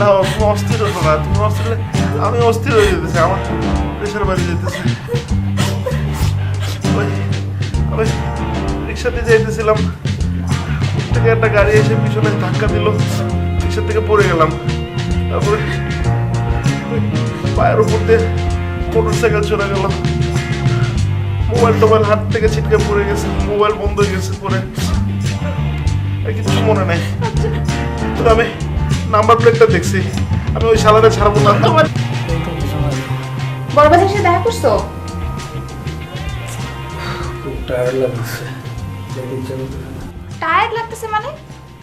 হও তুমি অস্থির হতো না তুমি অস্থির আমি অস্থির হয়ে যেতেছি আমার প্রেশার বাড়ি যেতেছে। ওই আমি রিক্সাতে যাইতেছিলাম থেকে একটা গাড়ি এসে পিছনে ধাক্কা দিল রিক্সা থেকে পড়ে গেলাম। তারপরে পায়ের উপর দিয়ে মোটর সাইকেল চলে গেল। মোবাইল টোবাইল হাত থেকে ছিটকে পড়ে গেছে মোবাইল বন্ধ হয়ে গেছে পরে। আর কিছু মনে নেই। কিন্তু আমি নাম্বার প্লেটটা দেখছি। আমি ওই শালারে ছাড়বো না। বড় বাজার সাথে দেখা করছ? টায়ার্ড লাগছে। টায়ার্ড লাগতেছে মানে?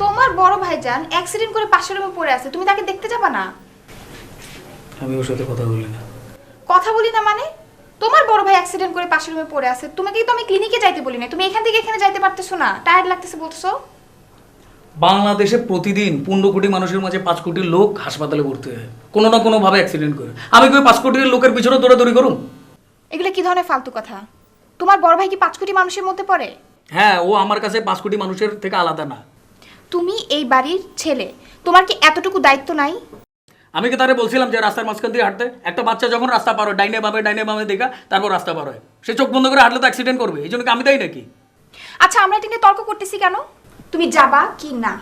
তোমার বড় ভাইজান অ্যাক্সিডেন্ট করে পাশের রুমে পড়ে আছে তুমি তাকে দেখতে যাবা না? আমি ওর সাথে কথা বলি না। কথা বলি না মানে? তোমার বড় ভাই অ্যাক্সিডেন্ট করে পাশের রুমে পড়ে আছে তোমাকে তো আমি ক্লিনিকে যাইতে বলি না তুমি এখান থেকে এখানে যাইতে পারতেছো না। টায়ার্ড লাগতেছে বলছো বাংলাদেশে প্রতিদিন পনেরো কোটি মানুষের মাঝে পাঁচ কোটি লোক হাসপাতালে ভর্তি হয়। কোনো না কোনো ভাবে অ্যাক্সিডেন্ট করে। আমি কি পাঁচ কোটি লোকের পিছনে দৌড়াদৌড়ি করুন এগুলো কি ধরনের ফালতু কথা? তোমার বড় ভাই কি পাঁচ কোটি মানুষের মধ্যে পড়ে? হ্যাঁ ও আমার কাছে পাঁচ কোটি মানুষের থেকে আলাদা না। তুমি এই বাড়ির ছেলে। তোমার কি এতটুকু দায়িত্ব নাই? আমি কি তারে বলছিলাম যে রাস্তার মাঝখান দিয়ে হাঁটতে? একটা বাচ্চা যখন রাস্তা পার হয় ডাইনে বামে ডাইনে বামে দেখা তারপর রাস্তা পার হয়। সে চোখ বন্ধ করে হাঁটলে তো অ্যাক্সিডেন্ট করবে এই জন্য কি আমি তাই নাকি? আচ্ছা আমরা এটা নিয়ে তর্ক করতেছি কেন? তুমি যাবা কি না?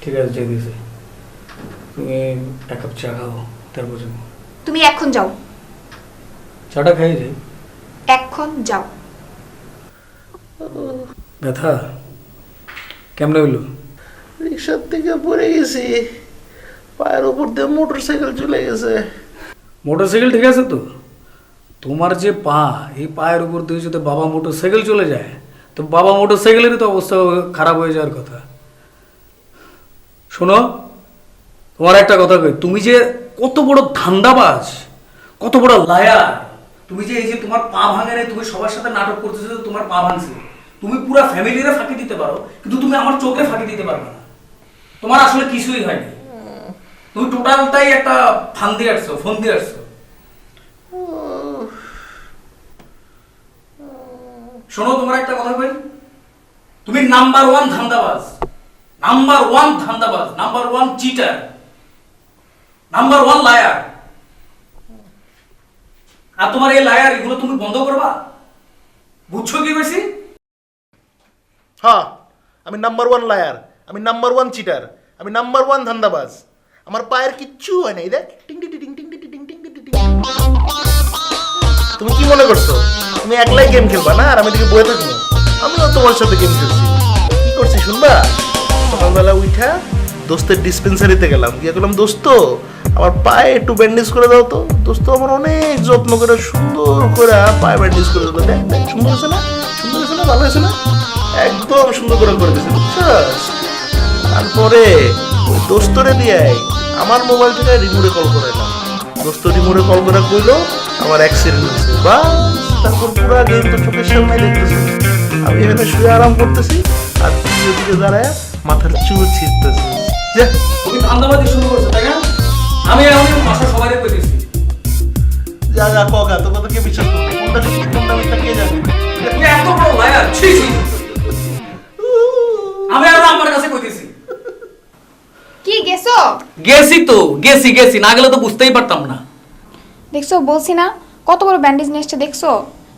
ঠিক আছে যেতেছে তুমি এক কাপ চা খাও তারপর যাব। তুমি এখন যাও। চাটা খাই যাই এখন যাও। ব্যথা? কেমনে হইল? রিক্সার থেকে পড়ে গেছি। পায়ের উপর দিয়ে মোটর সাইকেল চলে গেছে। মোটরসাইকেল ঠিক আছে তো? তোমার যে পা এই পায়ের উপর দিয়ে যদি বাবা মোটরসাইকেল চলে যায় তো বাবা মোটরসাইকেলেরই তো অবস্থা খারাপ হয়ে যাওয়ার কথা। শোনো তোমার একটা কথা কই তুমি যে কত বড় ধান্দাবাজ কত বড় লায়ার তুমি যে এই যে তোমার পা ভাঙে নাই, তুমি সবার সাথে নাটক করতেছো তোমার পা ভাঙছে তুমি পুরো ফ্যামিলিরে ফাঁকি দিতে পারো কিন্তু তুমি আমার চোখে ফাঁকি দিতে পারবে না। তোমার আসলে কিছুই হয়নি। তুমি টোটালটাই একটা ফান দিয়ে আসছো ফোন দিয়ে আসছো। শোনো তোমার একটা কথা কই তুমি নাম্বার ওয়ান ধান্দাবাজ number one ধান্দাবাজ number one cheater number one liar আর তোমার এই লায়ার এগুলো তুমি বন্ধ করবা বুঝছ কি বেশি হ্যাঁ আমি নাম্বার ওয়ান লায়ার আমি নাম্বার ওয়ান চিটার আমি নাম্বার ওয়ান ধান্দাবাজ আমার পায়ের কিচ্ছু হয় নাই দেখ টিং টিং টিং টিং টিং টিং টিং টিং টিং টিং। তুমি কি মনে করছ তুমি একলাই গেম খেলবা, না? আর আমি দিকে বয়ে থাকব। আমিও তোমার সাথে গেম খেলছি। কি করছি শুনবা? সকালবেলা উঠা দোস্তের ডিসপেন্সারিতে গেলাম। গিয়ে বললাম, দোস্ত, আমার পায়ে একটু ব্যান্ডেজ করে দাও তো। দোস্ত আমার অনেক যত্ন করে, সুন্দর করে পায়ে ব্যান্ডেজ করে দিল। দেখ দেখ, সুন্দর হয়েছে না? সুন্দর হয়েছে না? ভালো হয়েছে না? একদম সুন্দর করে করে দিয়েছে। বুঝছস? তারপরে ওই দোস্তরে দিয়ে আমার মোবাইল থেকে রিমোটে কল করে দোস্ত রিমোটে কল করে কইলো, আমার অ্যাক্সিডেন্ট হয়েছে। বা তারপর পুরো গেম তো চোখের সামনে দেখতেছি। আমি এখানে শুয়ে আরাম করতেছি আর তুই ওদিকে দাঁড়ায় মাথার চুল ছিঁড়তেছিস। যা। তুমি ধান্দাবাজি শুরু করছ তাই না? আমি এখন বাসা সবাই কইতেছি। যা যা কগা তোকে তো কে বিশ্বাস করবে? কোনটা সত্যি কোনটা মিথ্যা কে জানে? তুমি এত বড় লায়ার ছি ছি। আমি আর আমার কাছে কইতেছি। কি গেছো? গেছি তো গেছি গেছি না গেলে তো বুঝতেই পারতাম না। দেখছ বলছি না কত বড় ব্যান্ডেজ নিয়ে এসছে দেখছ?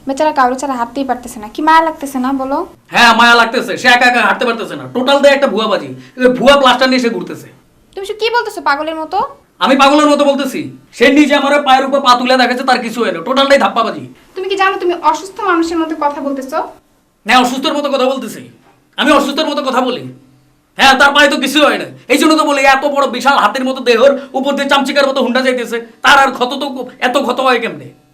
বেচারা কারও ছাড়া হাঁটতেই পারতেছে না। কি মায়া লাগতেছে না বলো? হ্যাঁ মায়া লাগতেছে। সে একা একা হাঁটতে পারতেছে না। টোটাল দিয়ে একটা ভুয়া বাজি ভুয়া প্লাস্টার নিয়ে সে ঘুরতেছে। তুমি কি বলতেছো পাগলের মতো? আমি পাগলের মতো বলতেছি। সে নিজে আমার পায়ের উপর পা তুলে দেখাচ্ছে তার কিছু না। টোটালটাই ধাপ্পাবাজি। তুমি কি জানো তুমি অসুস্থ মানুষের মতো কথা বলতেছো? হ্যাঁ অসুস্থের মতো কথা বলতেছি। আমি অসুস্থের মতো কথা বলি। হ্যাঁ তার পায়ে তো কিছু হয় না। এই জন্য তো বলি এত বড় বিশাল হাতের মতো দেহর উপর দিয়ে চামচিকার মতো হুন্ডা যাইতেছে। তার আর ক্ষত তো এত ক্ষত হয় কেমনে?